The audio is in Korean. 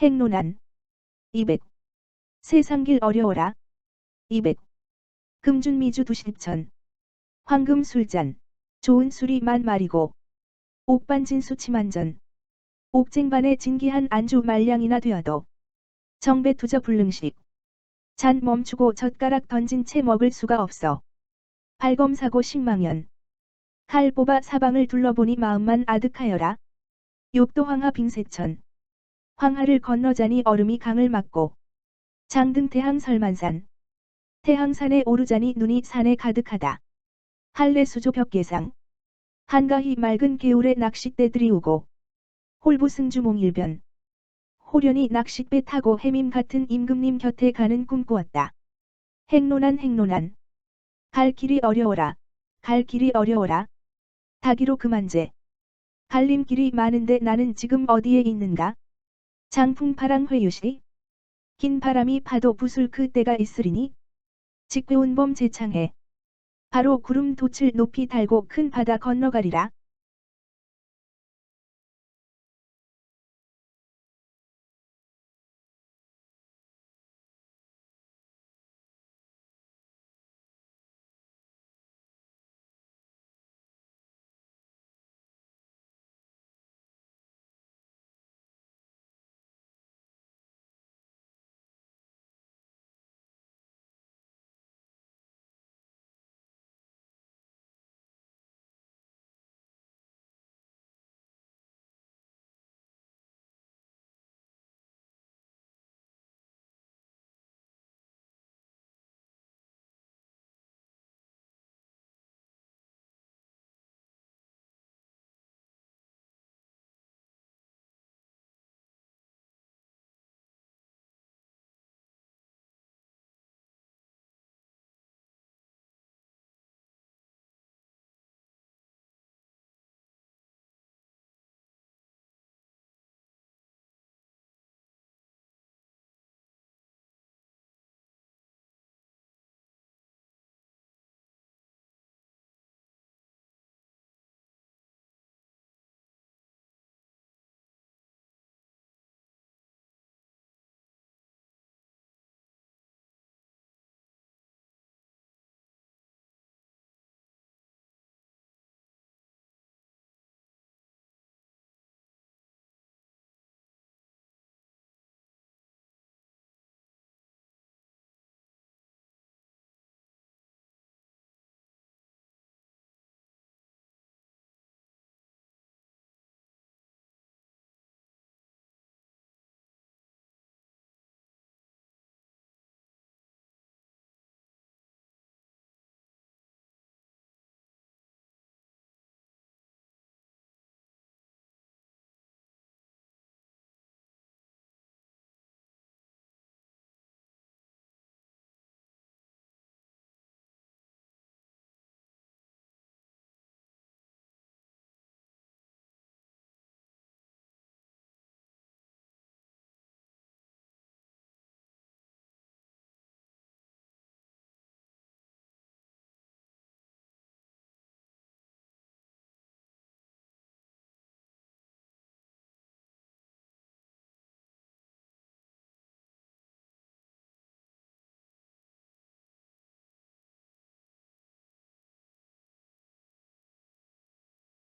행로난. 200 세상길 어려워라. 200 금준미주 두십천. 황금 술잔. 좋은 술이 만 마리고. 옥반진 수 치만전. 옥쟁반의 진기한 안주 말량이나 되어도. 정배 투저 불능식. 잔 멈추고 젓가락 던진 채 먹을 수가 없어. 발검사고 식망연. 칼 뽑아 사방을 둘러보니 마음만 아득하여라. 욕도 황하 빙세천 황하를 건너자니 얼음이 강을 막고 장등 태항 설만산. 태항산에 오르자니 눈이 산에 가득하다. 할례수조 벽계상. 한가히 맑은 개울에 낚싯대들이 오고 홀부승주몽 일변. 호련히 낚싯배 타고 해밈 같은 임금님 곁에 가는 꿈 꾸었다. 행로난 행로난. 갈 길이 어려워라. 갈 길이 어려워라. 다기로 그만제. 갈림길이 많은데 나는 지금 어디에 있는가? 장풍 파랑 회유시 긴 바람이 파도 부술 그 때가 있으리니 직배운범 제창해 바로 구름 돛을 높이 달고 큰 바다 건너가리라.